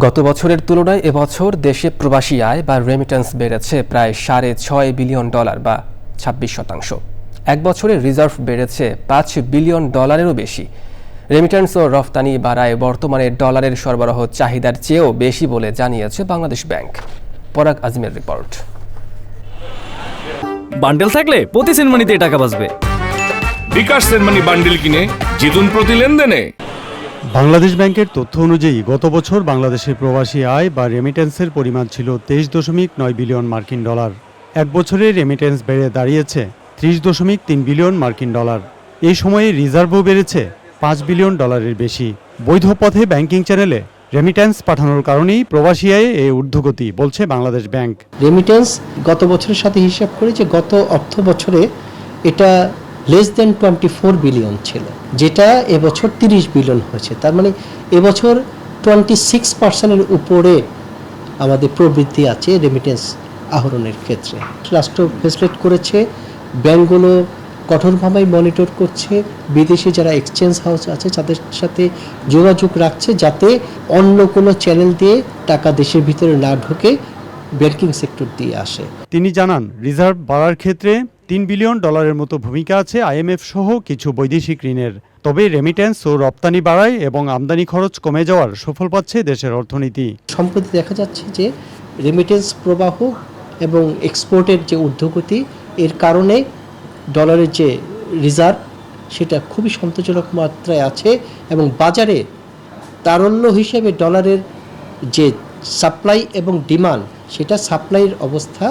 গত বছরের তুলনায় এবছর দেশে প্রবাসী আয় বা রেমিটেন্স বেড়েছে প্রায় সাড়ে ছয় বিলিয়ন ডলার বা ছাব্বিশ শতাংশ। এক বছরে রিজার্ভ বেড়েছে পাঁচ বিলিয়ন ডলারেরও বেশি। রেমিটেন্স ও রফতানি বাড়ায় বর্তমানে ডলারের সরবরাহ চাহিদার চেয়েও বেশি বলে জানিয়েছে বাংলাদেশ ব্যাংক। পরাগ আজমের রিপোর্ট। বান্ডেল থাকলে প্রতি সেনমানিতে টাকা বাঁচবে। বিকাশ সেনমানি বান্ডিল কিনে জিতুন প্রতি লেনদেনে। বাংলাদেশ ব্যাংকের তথ্য অনুযায়ী, গত বছর বাংলাদেশের প্রবাসী আয় বা রেমিটেন্সের পরিমাণ ছিল তেইশ দশমিক নয় বিলিয়ন মার্কিন ডলার। এক বছরে রেমিটেন্স বেড়ে দাঁড়িয়েছে ত্রিশ দশমিক তিন বিলিয়ন মার্কিন ডলার। এই সময়ে রিজার্ভও বেড়েছে পাঁচ বিলিয়ন ডলারের বেশি। বৈধ পথে ব্যাংকিং চ্যানেলে রেমিটেন্স পাঠানোর কারণেই প্রবাসী আয়ে এই ঊর্ধ্বগতি, বলছে বাংলাদেশ ব্যাংক। রেমিটেন্স গত বছরের সাথে হিসাব করে যে গত অর্থ বছরে এটা less than twenty four billion ছিল, যেটা এবছর তিরিশ বিলিয়ন হয়েছে। তার মানে এবছর টোয়েন্টি সিক্স পার্সেন্টের উপরে আমাদের প্রবৃদ্ধি আছে রেমিটেন্স আহরণের ক্ষেত্রে। রাষ্ট্র ফেসিলেট করেছে, ব্যাংকগুলো কঠোরভাবে মনিটর করছে, বিদেশি যারা এক্সচেঞ্জ হাউস আছে তাদের সাথে যোগাযোগ রাখছে যাতে অন্য কোনো চ্যানেল দিয়ে টাকা দেশের ভিতরে না ঢোকে ব্যাংকিং সেক্টর দিয়ে আসে। তিনি জানান রিজার্ভ বাড়ার ক্ষেত্রে তিন বিলিয়ন ডলারের মতো ভূমিকা আছে আইএমএফ সহ কিছু বৈদেশিক ঋণের। তবে রেমিটেন্স ও রপ্তানি বাড়ায় এবং আমদানি খরচ কমে যাওয়ার সুফল পাচ্ছে দেশের অর্থনীতি। সম্প্রতি দেখা যাচ্ছে যে রেমিটেন্স প্রবাহ এবং এক্সপোর্টের যে ঊর্ধ্বগতি, এর কারণে ডলারের যে রিজার্ভ সেটা খুবই সন্তোষজনক মাত্রায় আছে এবং বাজারে তারল্য হিসেবে ডলারের যে সাপ্লাই এবং ডিমান্ড সেটা সাপ্লাইয়ের অবস্থা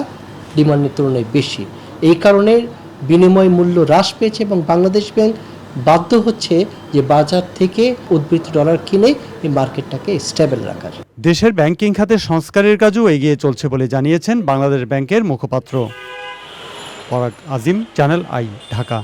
ডিমান্ডের তুলনায় বেশি। এই কারণে বিনিময় মূল্য হ্রাস পেয়েছে এবং বাংলাদেশ ব্যাংক বাধ্য হচ্ছে যে বাজার থেকে উদ্বৃত্ত ডলার কিনে এই মার্কেটটাকে স্টেবল রাখার। দেশের ব্যাংকিং খাতের সংস্কারের কাজও এগিয়ে চলছে বলে জানিয়েছেন বাংলাদেশ ব্যাংকের মুখপাত্র। পরাগ আজিম, চ্যানেল আই, ঢাকা।